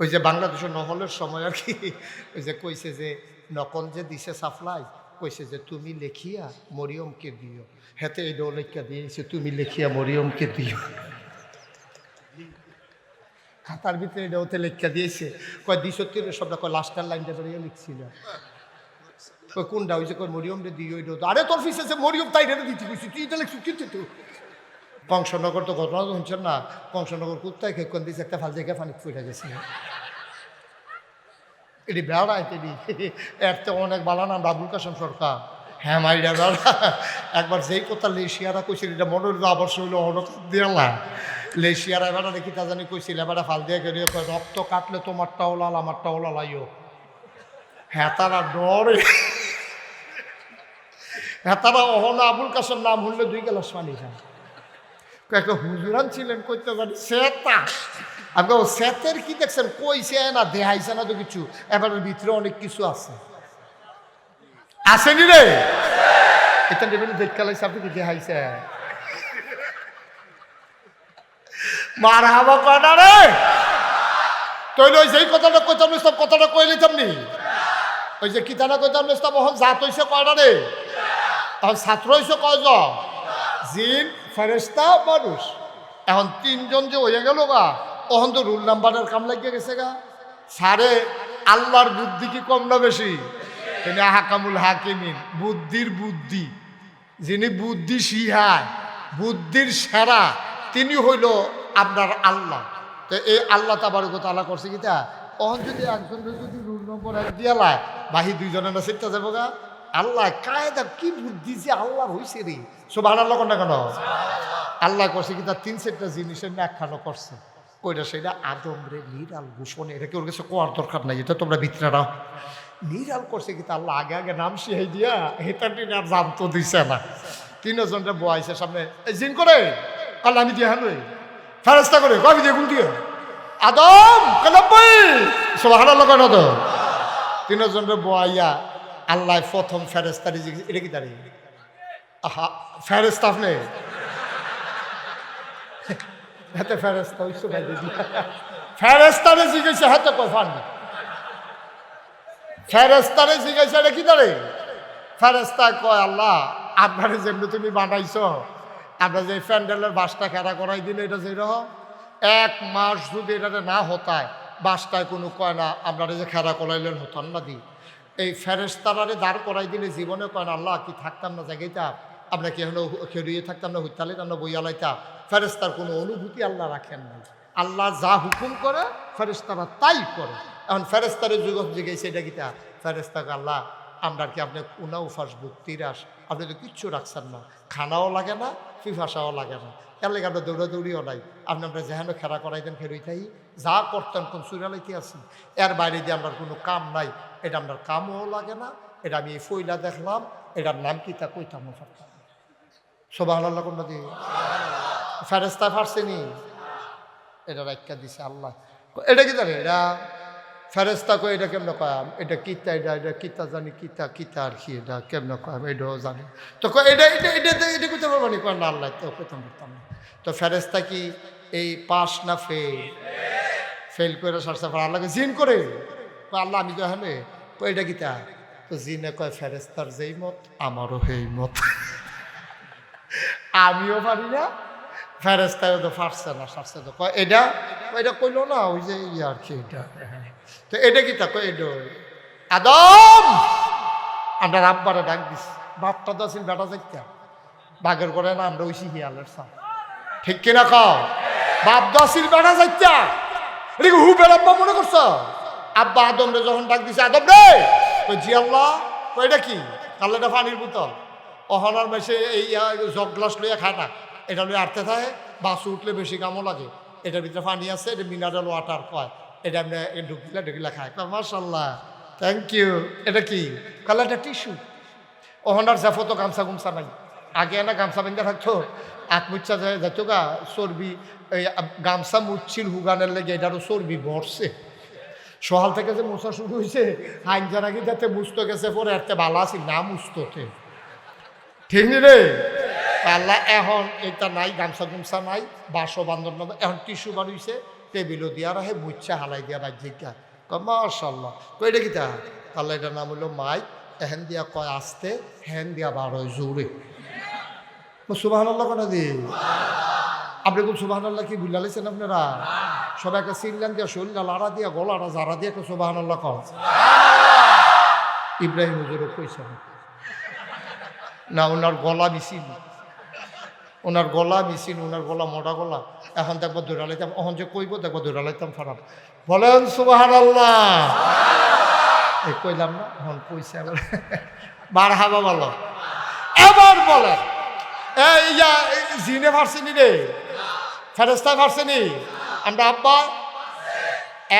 ওই যে বাংলাদেশের নহলের সময় আর কি, ওই যে কইছে যে, নকল যে দিছে সাপ্লাই, কইছে যে, তুমি লেখিয়া মরিয়মকে দিও। হেতে এইটাও লেখা দিয়েছে তুমি লেখিয়া মরিয়মকে দিও। খাতার ভিতরে এটাওতে লেখা দিয়েছে, কয় দ্বিশত্তর শব্দ কয় লাস্টার লাইনটা ধরিয়ে লিখছিল। কোনটা? যে কয় মরিয়ম রে দিও এটা আরে তোর ফিসে যে মরিয়ম তাই রে দিচ্ছি কইছি, তুই এটা লিখছিস কিন্তু কংসনগর তো ঘটনা শুনছেন না? কংসনগর কুত্তায় খেকন দিয়েছে, একটা ফাল জায়গায় পানি ফুটে গেছে। এটি বেড়া, এটি এর তো অনেক বালা নাম আবুল কাসম সরকার। হ্যাঁ মাইরা বেড়া। একবার যেই কথা লেশিয়ারা কইছিল, এটা মনে হইল আবার শৈল হঠাৎ দিয়ালা লেশিয়ারা এবার দেখি তা জানি কইছিল এবার ফাল দিয়ে গেলে রক্ত কাটলে তোমারটাও লাল, আমারটাও লালাইও। হ্যাঁ তারা ডরে। হ্যাঁ তারা অহন আবুল কাসম নাম হলে দুই গেলাস পানি খায়। একটা হুজুরান ছিলেন কইতে পারি? সেতা আপনি ও সেতের কি দেখছেন? কইছে না দেহাইছে না তো কিছু। এবারের ভিতরে অনেক কিছু আছে। আসেনি রে? এটা নেবেন দেখকালাইছে আপনি কি দেহাইছে মার হাবা কয়না রে? তৈল ওই সেই কথাটা কইতাম সব কথাটা কই লিতাম নি? ওই যে কিতানা কইতাম ওহন জাত হইছে কয়না রে? ছাত্র হইছে কয়জন? জিন। ফেরেস্তা মানুষ। এখন তিনজন যে হয়ে গেল গা, তখন তো রুল নাম্বারের কাম লাগিয়ে গেছে গা। সারে, আল্লাহর বুদ্ধি কি কম না বেশি? তিনি হাকামুল হাকিমিন, বুদ্ধির বুদ্ধি। যিনি বুদ্ধি শিহায় বুদ্ধির সেরা, তিনি হইল আপনার আল্লাহ। তো এই আল্লাহ কথা আল্লাহ করছে কি তা? তখন যদি একজন যদি রুল নম্বর এক দিয়ালায় বাহি দুইজনের না সিটটা যাব গা। আল্লাহ কায়দা কি বুদ্ধি যে আল্লাহ হইছে রে? সব আল্লাহ কোনটা কেন? আল্লাহ করছে কি তিন চারটা জিনিসের ব্যাখ্যানো করছে। ওইটা সেটা আদম রে নিরাল ভূষণ এটা কি ওর কাছে কোয়ার দরকার নাই? এটা তোমরা ভিতরে রাও নিরাল করছে কি তা আল্লাহ আগে আগে নাম শিখাই দিয়া টিন আর জানতো দিছে না। তিনজনটা বয়াইছে সামনে, এই জিন করে? আল্লাহ আমি দিয়ে হানো ফেরস্তা করে? কবি দিয়ে গুল দিয়ে? আদম কালাব্বাই সব হারার লোক না তো? তিনজনটা বয়াইয়া আল্লাহ প্রথম ফেরেস্তারি এটা কি দাঁড়িয়ে আহা ফেরেস্তা আপনি হাতে কি দাঁড়ে ফেরেস্তা কয় আল্লাহ আপনারে যেমনি তুমি বানাইছো, আমরা যে প্যান্ডেলের বাসটা খেরা করাই দিলে এটা এক মাস যদি না হতায়, বাসটায় কোনো কয় না, আপনারা যে খেরা করাইলেন হতান না দি এই ফেরেস্তারারে দাঁড় করাই দিলে জীবনে কয় না, আল্লাহ, কি থাকতাম না জায়গাটা আমরা কি এখন খেলিয়ে থাকতাম না, হইতালে আমরা বইয়ালাইতাম ফেরেস্তার কোনো অনুভূতি আল্লাহ রাখেন না আল্লাহ যা হুকুম করে ফেরেস্তারা তাই করে। এখন ফেরেস্তারের যুগ জিগেছে এটা কিতা ফেরেস্তাকে আল্লাহ, আমরা কি আপনি উনাও উফাস বুক তিরাস আপনি তো কিচ্ছু রাখছেন না। খানাও লাগে না ফিফাসাও লাগে না। এর লাগে আমরা দৌড়াদৌড়িও নাই। আপনি আমরা যেহেন খেলা করাইতেন খেলুইতাই যা করতেন কোন সুরালাইতে আছি। এর বাইরে দিয়ে আমরা কোনো কাম নাই। এটা আপনার কামও লাগে না। এটা আমি এই ফইলা দেখলাম। এটার নাম কি তা কইতাম পারতাম সোবাহ আল্লাহ কোনটা দিয়ে ফেরেস্তা ফারসেনি এটা রাখা দিছে আল্লাহ। এটা কি জানে? এটা ফেরেস্তা কই এটা কেমন কয়াম এটা কিতা, এটা এটা কিতা জানি, কিতা কিতা আর কি, এটা কেমন কয়াম এটাও জানি। তো এটা এটা এটা এটা কইতে পারব নি? না আল্লাহ তো কইতাম পারতাম না। তো ফেরেস্তা কি এই পাস না ফেল? ফেল করে সারসা পর আল্লাহকে জিন করে? আল্লাহ, আমি তো হ্যাঁ এটা কিতা? তো জিনে কয় ফেরেস্তার যেই মত, আমারও সেই মত। আমিও পারি না। ফেরেস্তায় তো ফারছে না সারছে তো। এটা এটা কইলো না, ওই যে ইয়ে আর কি এটা। তো এটা কি কয়, এটা আদম! আমরা আব্বারে ডাক দিস বাপটা তো আছিল বেটা যাইতা বাঘের করে না, আমরা ওই শিখিয়ালের সা ঠিক কিনা কও? বাপ তো আছিল বেটা যাইতা এটা হু বেড়াব্বা মনে করছ? আব্বা আদম রে যখন ডাক দিছে, আদম রে! কই জি আল্লাহ। এটা কি? কালে এটা পানির বোতল। অহনার মেসে এই জগ গ্লাস লইয়া খায় না। এটা লইয়া আটতে থাকে, বাস উঠলে বেশি কামও লাগে। এটার ভিতরে পানি আছে, এটা মিনারেল ওয়াটার কয়। এটা আপনি ঢুকিলে ঢুকিলে খায়। মার্শাল্লাহ থ্যাংক ইউ এটা কি? কালে এটা টিস্যু। অহনার জাফো তো গামছা গুমছা নাই। আগে না গামছা বেঁধে থাকতো। আত্মুচ্ছা যায়, যাইতো গা, চর্বি, এই গামছা মুচ্ছিল হুগানের লেগে এটারও চর্বি ভরছে। সকাল থেকে যে মোছা শুরু হয়েছে আইনজা নাকি যাতে মুস্ত গেছে পরে এতে ভালো আছি, না মুস্ততে ঠিক রে? আল্লাহ এখন এটা নাই, গামছা গুমছা নাই বাসও বান্ধব না এখন টিস্যু বাড়িয়েছে টেবিলও দিয়া রাহে মুচ্ছা হালাই দিয়া রাজ্যিকা কয়। মাশাল্লাহ। কই এটা কিতা? তাহলে এটার নাম হলো মাইক এহেন দিয়া কয়, আসতে, হেন দিয়া বার জোরে। সুবাহ আল্লাহ কেন দি? আপনি কোন সুবাহ আল্লাহ কি বুঝলাইছেন আপনারা? সবাই একটা সিনলাম দিয়া শরীর লাড়া দিয়া, গলাটা জারা দিয়া একটা সুবাহ আল্লাহ কন ইব্রাহিম হুজুরও কইছেন না, ওনার গলা মিছিল। ওনার গলা মিছিল, ওনার গলা মোটা গলা। এখন দেখব দৌড়ালাইতাম, এখন যে কইব দেখব দৌড়ালাইতাম খারাপ বলেন সুবাহ আল্লাহ এই কইলাম না, এখন কইছে এবার বার হাবা বলো। এবার বলেন। এই জিনে ফারসিনি রে? ফেরেস্তা ফারসিনি? আমরা আব্বা?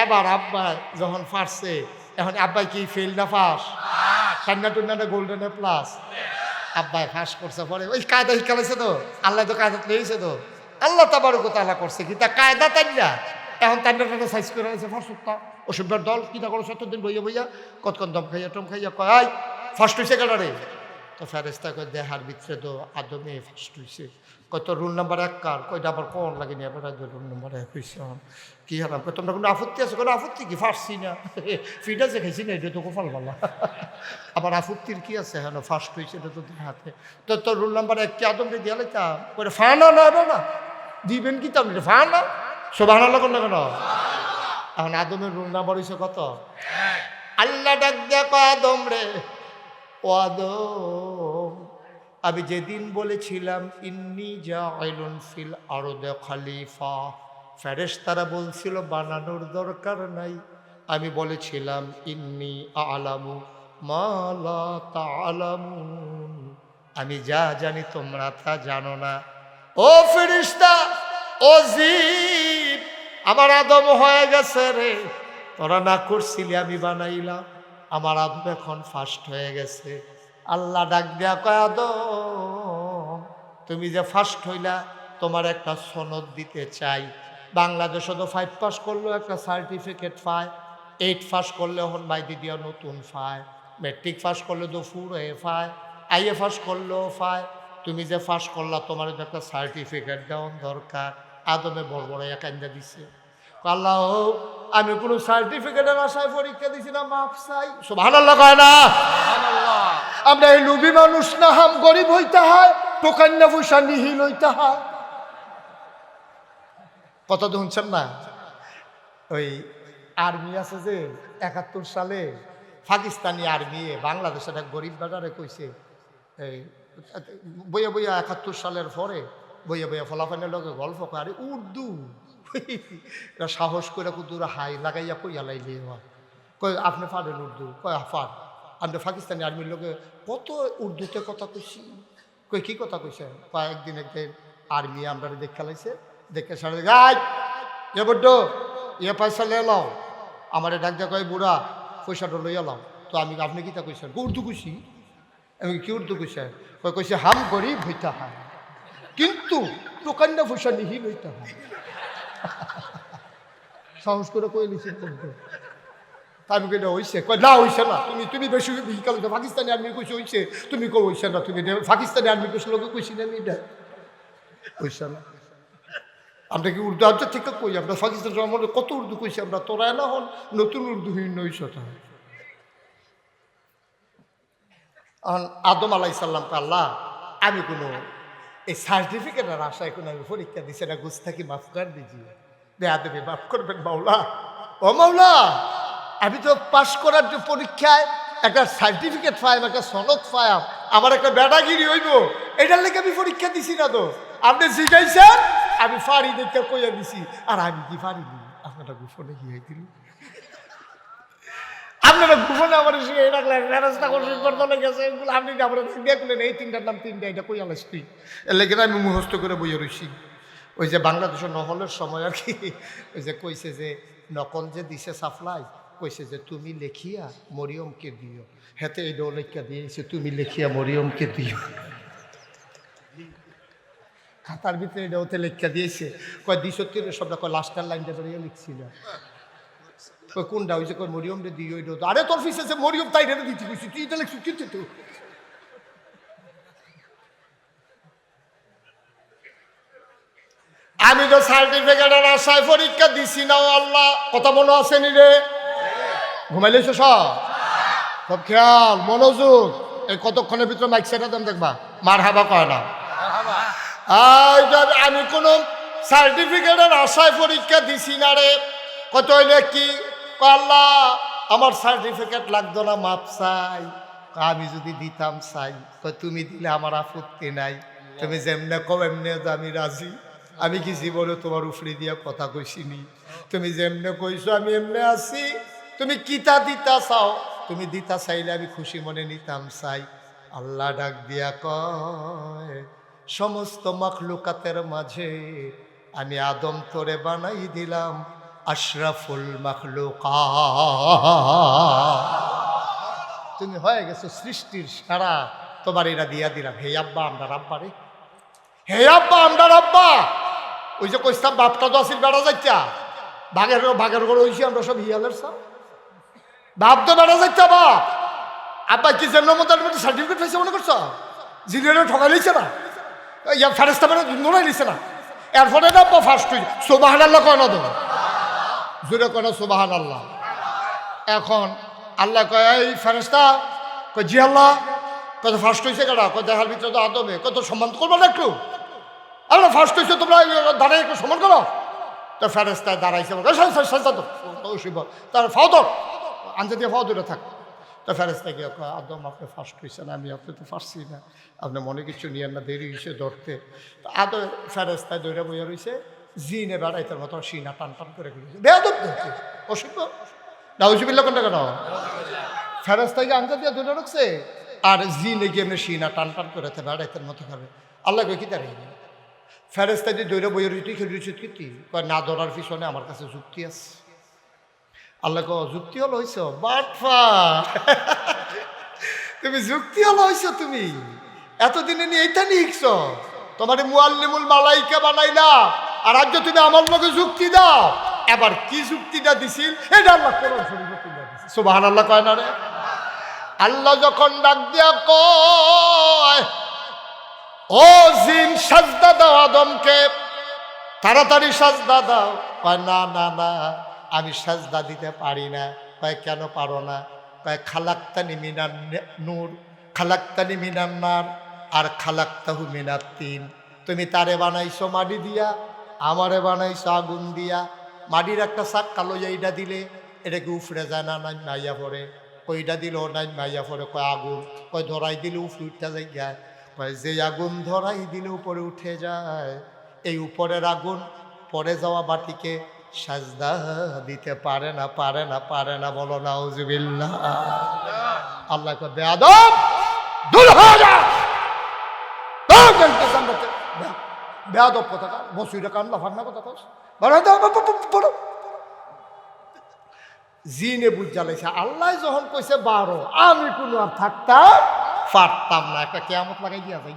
এবার আব্বা যখন ফারছে এখন আব্বাই কি ফেল না কান্না টুন্না গোল্ডেনে প্লাস আব্বাই ফাঁস করছে, পরে ওই কায়দা শিখালাইছে তো, আল্লাহ তো কায়দা লইছে তো। আল্লাহ তাবার কোথায় করছে কি? তা কায়দা তাই না এখন তাই সাইজ করে আছে ফার্স্টটা অসুবিধার দল কিনা করো সত্তর দিন বইয়া বইয়া কতক্ষণ দম খাইয়া টম খাইয়া কয় ফার্স্ট হয়েছে কেনারে তো ফেরেস্তা কয়, দেহার ভিতরে তো আদমে ফার্স্ট হয়েছে কত রুল নাম্বার এক কার? কয়টা আবার কোন লাগে লাগেনি এবার রুল নাম্বার এক হয়েছে কি হারাম তোমরা কোনো আপত্তি আছে? কোনো আপত্তি কি? ফার্সি না। ফিট আছে খাইছি না এটা তো কোফাল বলা আবার আপত্তির কি আছে? হ্যাঁ ফার্স্ট হয়েছে এটা তো হাতে। তো তোর রুল নাম্বার এক কি আদমকে দিয়ে লাইতাম কই ফানা না না দিবেন কি তাম ফানা সোভান আল্লাহ কোন কেন? এখন আদমের রুল নাম্বার হয়েছে কত? আল্লাহ ডাক দেখো আদম রে। ও আদম। আমি যেদিন বলেছিলাম, ইন্নি যা আইলুন ফিল আরও দে খালিফা। ফেরেশ তারা বলছিল, বানানোর দরকার নাই। আমি বলেছিলাম, ইন্নি আলামু মালা তালামুন আমি যা জানি তোমরা তা জানো না। ও ফেরিস্তা ও জীব, আমার আদম হয়ে গেছে রে। তোরা না করছিলি আমি বানাইলাম, আমার আদম এখন ফার্স্ট হয়ে গেছে। আল্লাহ ডাক দেয়া কয় আদম তুমি যে ফার্স্ট হইলা, তোমার একটা সনদ দিতে চাই। বাংলাদেশে তো ফাইভ পাস করলেও একটা সার্টিফিকেট পায়। এইট পাস করলে হন বাই দিদিয়া নতুন পায়। মেট্রিক পাস করলে তো ফুর হয়ে পায়। আইএ পাস করলেও পায়। তুমি যে পাস করলা, তোমার একটা সার্টিফিকেট দেওয়ার দরকার। আদমে বড় বড় একান্দা দিছে আল্লাহ আমি কোনো সার্টিফিকেটের আশায় পরীক্ষা দিছি না, মাপ চাই। ভালো লাগায় না। আমরা এই লুবি মানুষ না, হাম গরিব হইতে হয় টোকান্না পয়সা নিহিল হইতে হয়। কথা তো শুনছেন না? ওই আর্মি আছে যে, একাত্তর সালে পাকিস্তানি আর্মি, বাংলাদেশের এক গরিব বাজারে কইছে, এই, বইয়া বইয়া একাত্তর সালের পরে, বইয়া বইয়া ফলাফানের লগে গল্প করে উর্দু। সাহস করে কুতুর হাই লাগাইয়া কইয়া লাইলে কই আপনি পারেন উর্দু? কয় ফার আপনি পাকিস্তানি আর্মির লোকে কত উর্দুতে কথা কইছি? কই, কি কথা কইছে? কয়, একদিন আর্মি আমরা দেখে লাইছে, দেখে সাড়ে গাই এ বড্ড, এ পয়সা লে লাও। আমার দেখ কয়, বুড়া, পয়সাটা লইয়া লাও। তো আমি আপনি কি তা কইছেন উর্দু কইছি। আমি কি উর্দু কইছে? কই কইছে, হাম গরিব হইতে হয়। কিন্তু টোকান্না পয়সা নিহি লইতে হয়। সাহস করে কই লিছি বলতো আমি কইলে হইছে। কই না, হইছে না। তুমি তুমি বেশি বিকাল পাকিস্তানি আর্মি কইছে, হইছে। তুমি কই হইছে না। তুমি পাকিস্তানি আর্মি কইছে, লোকে কইছি না এটা হইছে না। আমরা কি উর্দু আজ থেকে কই? আমরা পাকিস্তান সম্বন্ধে কত উর্দু কইছি আমরা? তোরা না হন, নতুন উর্দু হীন হইছে তা। আদম আলাইসাল্লাম আল্লাহ, আমি কোনো এই সার্টিফিকেটের আশায় কোনো আমি পরীক্ষা দিছি না গুস্তাকি মাফ কর দিজিয়ে দেয়া দেবে মাফ করবেন মাওলা। ও মাওলা আমি তো পাশ করার যে পরীক্ষায় একটা সার্টিফিকেট পাইম একটা সনদ পাইম আমার একটা বেটাগিরি হইব, এটার লেগে আমি পরীক্ষা দিছি না তো। আপনি শিখাইছেন আমি ফাড়ি দেখতে কইয়া দিছি, আর আমি কি পারিনি আপনারা গোপনে কি হয়েছিল আপনারা আমার রাখলেন করছেন করতে গেছে, এগুলো আপনি আমার এই তিনটার নাম তিনটা, এটা কই আলাস তুই এর লেগে আমি মুখস্থ করে বইয়া রইছি। ওই যে বাংলাদেশের নহলের সময় আর কি, ওই যে কইছে যে, নকল যে দিছে সাপ্লাই কইছে যে, তুমি লেখিয়া মরিয়মকে দিও। হেতে এইটাও লেখা দিয়েছে তুমি লেখিয়া মরিয়মকে দিও। খাতার ভিতরে এটা ওতে লেখা দিয়েছে। কয় দ্বিশত্তর শব্দ কয়, লাস্টার লাইনটা বেরিয়ে লিখছিল। কই কোনটা? যে কয় মরিয়ম রে দিও এটা আরে, তোর ফিসে যে মরিয়ম, তাই রে দিচ্ছি কইছি। তুই এটা লিখছিস কিন্তু তুই আমি হইল সার্টিফিকেটের আশায় পরীক্ষা দিছি না আল্লাহ। কথা মনে আছে নি রে? ঘুমাইলেছো সব? সব খেয়াল, মনোযোগ। এই কতক্ষণের ভিতরে মাইক সেটা দেন দেখবা। মার হাবা কয় না। আমি কোনো সার্টিফিকেটের আশায় পরীক্ষা দিছি না রে। কত হইলে কি? আল্লাহ, আমার সার্টিফিকেট লাগতো না, মাপ চাই। আমি যদি দিতাম চাই। তুমি দিলে আমার আপত্তি নাই। তুমি যেমনে কম এমনি আমি রাজি। আমি কি জীবনে তোমার উফরি দিয়া কথা কইছিনি তুমি যেমনে কইছো, আমি এমনি আছি। তুমি কিতা দিতা চাও? তুমি দিতা চাইলে আমি খুশি মনে নিতাম চাই। আল্লাহ ডাক দিয়া কয়, সমস্ত মখলুকাতের মাঝে আমি আদম তোরে বানাই দিলাম, আশরাফুল মখলুকা তুমি হয়ে গেছো সৃষ্টির সারা, তোমার এরা দিয়া দিলাম। হে আব্বা, আমরা রাব্বা রে। হে আব্বা, আমরা রাব্বা। ওই যে কইস্তাম বাপটা তো আসিল বেড়া যাইতা। ভাগের ভাগের করে হইছি আমরা সব হিয়ালের সব বাপ তো বেড়া যাইতা বাপ আব্বা কি জন্য মতো সার্টিফিকেট পাইছে মনে করছ? জিনিয়রে ঠকাই লিছে না? ইয়া ফেরেস্তা বেড়া নোড়াই লিছে না? এরপরে না ফার্স্ট হইছে। সোবাহান আল্লাহ কয় না দেবো জুড়ে কয় না সোবাহান আল্লাহ এখন আল্লাহ কয় এই ফেরেস্তা কয় জি আল্লাহ। কত ফার্স্ট হয়েছে কেনা কয় দেখার ভিতরে তো আদমে। কত সম্মান করব না একটু? আমরা ফার্স্ট হয়েছে তোমরা দাঁড়াই একটু সম্মান করো। তো ফেরেস্তায় দাঁড়াইছে বলে, "এই, সাজদা, সাজদা তো তার ফাও দিয়ে ফাও দূরে থাক। তো গিয়ে কয়, আদম, আপনি ফার্স্ট হয়েছেন আমি আপনি তো পারছি না। আপনি মনে কিছু নিয়েন না, দেরি হয়েছে ধরতে। তো আদম ফেরেস্তায় দৌড়ে বইয়া রয়েছে জিনে বেড়াইতে মতো সিনা টান টান করে গেছে। বেয়াদব দেখছে অসুখ নাউজুবিল্লা কোনটা কেন? ফেরাস্তাকে দিয়ে দূরে রাখছে আর জিনে গিয়ে এমনি সিনা টান টান করে বেড়াইতে মতো খাবে আল্লাহ কি দাঁড়িয়ে ফেরেস্তা দিয়ে দৈরা বইয়ের তুই খেলি উচিত কি না, ধরার পিছনে আমার কাছে যুক্তি আছে। আল্লাহ কো যুক্তি হলো হইছ বাটফা তুমি যুক্তি হলো হইছ তুমি। এতদিনে নিয়ে এইটা নিয়েছ তোমার মুআল্লিমুল মালাইকা বানাইলা, আর আজ তুমি আমার লগে যুক্তি দাও। এবার কি যুক্তিটা দিছিল, এটা আল্লাহ কোরআন দিছে সুবহানাল্লাহ কয় না রে? আল্লাহ যখন ডাক দিয়া কয়, ও জিন, সাজদা দাও আদমকে, তাড়াতাড়ি সাজদা দাও। কয়, না না না। আমি সাজদা দিতে পারি না। কয়, কেন পারো না? কয়, খালাক্তানি মিনার নূর, খালাক্তানি মিনার নার, আর খালাক্তাহু মিনার তিন। তুমি তারে বানাইছো মাটি দিয়া, আমারে বানাইছো আগুন দিয়া। মাটির একটা শাক কালো এইটা দিলে এটাকে উফরে যায় না নাই মাইয়া পড়ে? কইটা দিল নাই মাইয়া পড়ে? কয়, আগুন। কয়, ধরাই দিলে উফরে উঠতে যায় কয়, যে আগুন ধরাই দিলে উপরে উঠে যায়, এই উপরের আগুন পরে যাওয়া বাটিকে সাজদা দিতে পারে না পারে না পারে না, বলো না উজবিল্লা আল্লাহ কয়, বেয়াদব, দূর হয়ে যা। বেয়াদব কথা বসুইটা কান্না কথা কস। বড় জিনে বুঝ জ্বালাইছে, আল্লাহ যখন কইছে বারো, আমি কোনো আর থাকতাম, পারতাম না। একটা কেয়ামত লাগাই দিয়া যাই।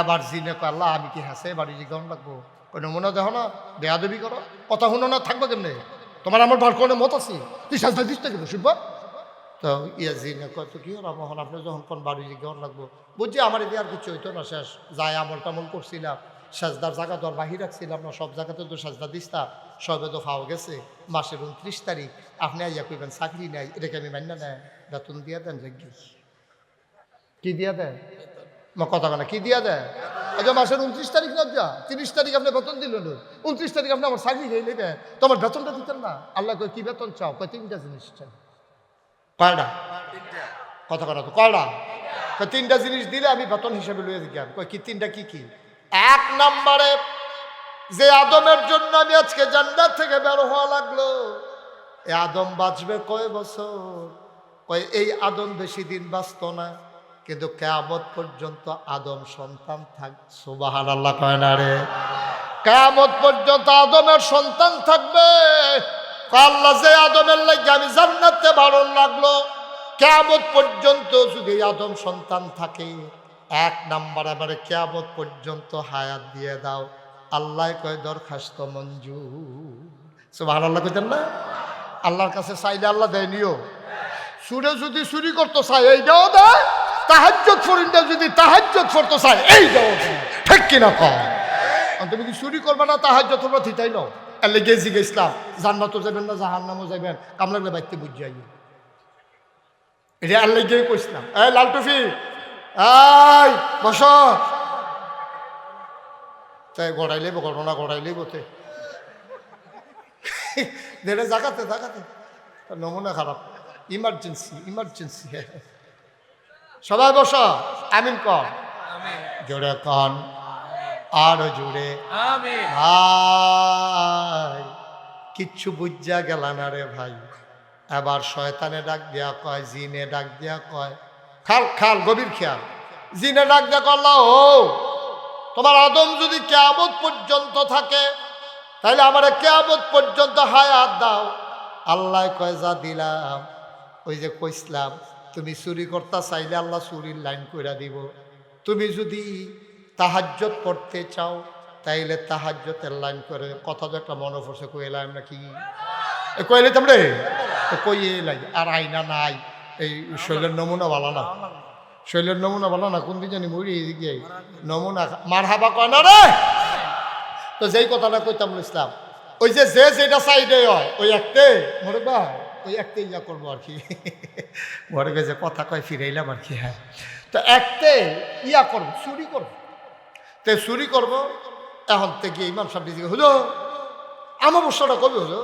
এবার জিনে কয়, আল্লাহ, আমি কি হাসে বাড়ি জিগান লাগবো? কোনো মনে দেখো না বেয়াদবি করো। কথা শুনো না থাকব কেমনে? তোমার আমার বার কোনো মত আছে। তুই সাজদা দিস না কেন শুনবা তো ইয়া জিনে কয় তো কি হলো মোহন আপনি যখন কোন বাড়ি জিগান লাগবো। বুঝছি আমার এদিকে আর কিছু হইতো না শেষ। যাই আমল টামল করছিলাম সাজদার জায়গা তো আর বাহির রাখছিলাম না সব জায়গাতে তো সাজদা দিস্তা সবে তো খাওয়া গেছে মাসের উনত্রিশ তারিখ। আপনি আইয়া কইবেন চাকরি নাই এটাকে আমি মান্য নেয় বেতন দিয়া দেন কি দিয়া দেয়? কথা না কি দিয়া দেয়? আচ্ছা মাসের উনত্রিশ তারিখ না যা? তিরিশ তারিখ আপনি বেতন দিল উনত্রিশ তারিখ আপনি আমার চাকরি খেয়ে নেবে তোমার বেতনটা দিতেন না। আল্লাহ কি বেতন চাও? কয়, তিনটা জিনিস চাই। কয়টা? কথা কথা তো, কয়টা? কয়, তিনটা জিনিস দিলে আমি বেতন হিসেবে লইয়া দিই কয়, কি, তিনটা কি কি? এক নম্বরে, যে আদমের জন্য আমি আজকে জান্নাত থেকে বের হওয়া লাগল। এ আদম বাঁচবে কয় বছর? কয়, এই আদম বেশি দিন বাঁচত না। কিন্তু কেয়ামত পর্যন্ত আদম সন্তান থাক সুবাহান আল্লাহ কয় না রে। কেয়ামত পর্যন্ত আদমের সন্তান থাকবে। আল্লাহ, যে আদমের লাগে আমি জান্নাতে বারণ লাগল। কেয়ামত পর্যন্ত যদি আদম সন্তান থাকে, এক নাম্বার এবারে কেয়ামত পর্যন্ত হায়াত দিয়ে দাও। আল্লাহ কয়, দরখাস্ত মঞ্জুর। সুবাহান আল্লাহ কইতেন না? আল্লাহর কাছে চাইলে আল্লাহ দেয়নিও সুরে যদি চুরি করতো, চাই, এইটাও দেয়। তাহাজ্জত ফরিনটা যদি তাহাজ্জত ফরতো চাই এইটাও দেয় ঠিক কিনা কম তুমি কি চুরি করবে না তাহার তোমরা থিতাই নাও এলে গেছি গেছিলাম জান্নাতও যাবেন না জাহান নামও যাবেন কাম লাগলে বাইতে বুঝি আই এটা আল্লাহ গিয়ে কইছিলাম এই লাল টুফি। এই, বস। তাই গড়াইলে ঘটনা গড়াইলেই বতে দেড়ে জাগাতে জাগাতে। নমুনা খারাপ। Emergency emergency. সবাই বস আমিন কর। জোরে কন আরও জোরে। ভাই কিচ্ছু বুঝা গেল না রে ভাই। এবার শয়তানে ডাক দিয়া কয় জিনে ডাক দিয়া কয় খাল খাল গভীর খেয়াল। জিনে ডাক দিয়া করলা ও তোমার আদম যদি কেয়ামত পর্যন্ত থাকে তাহলে আমার কেয়ামত পর্যন্ত হায়াত দাও। আল্লাহ কয় যা দিলাম ওই যে কইসলাম তুমি চুরি করতে, চাইলে আল্লাহ চুরির লাইন কইরা দিব। তুমি যদি তাহাজ্জত করতে চাও, তাইলে তাহাজ্জতের লাইন করে। কথা তো একটা মনে পড়ছে, কইলাম নাকি? এ, কইলে তোমরে? কই এলাই আর আইনা নাই। এই শৈলের নমুনা ভালো না? শৈলের নমুনা ভালো না? কোন দিন জানি মরি এদিকে নমুনা মার হাবা কয় না রে? তো যেই কথাটা কইতাম ইসলাম ওই যে যে যেটা সাইডে হয়, ওই একটে মরে বা ওই একটে ইয়া করব আর কি। ঘরে গেছে কথা কয় ফিরাইলাম আর কি হ্যাঁ। তো একটে ইয়া করব, চুরি করব। তে চুরি করব, এখন থেকে ইমাম সাহেব দিকে হুজো আমার বর্ষটা কবে হুজো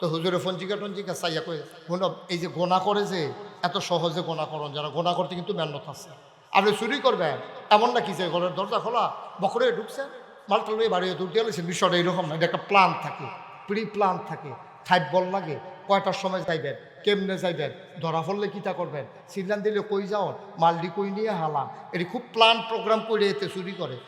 তো হুজুরে ফঞ্জিকা টঞ্জিকা চাইয়া কয়ে শুনো এই যে গোনা করে যে, এত সহজে গোনা করন যারা গোনা করতে কিন্তু মেহনত আছে। আপনি চুরি করবেন, এমন না কি যে ঘরের দরজা খোলা, বকরে ঢুকছেন মালটা লয়ে বাড়িয়ে দূর দিয়ে বিষয়টা এরকম না, এটা একটা প্ল্যান থাকে প্রি প্ল্যান থাকে ফাইভ বল লাগে কয়টার সময় যাইবেন? কেমনে যাইবেন? ধরা পড়লে কিতা করবেন? সিগনাল দিলে কই যাও মালডি কই নিয়ে হালা? এটি খুব প্ল্যান প্রোগ্রাম করে এতে চুরি করে।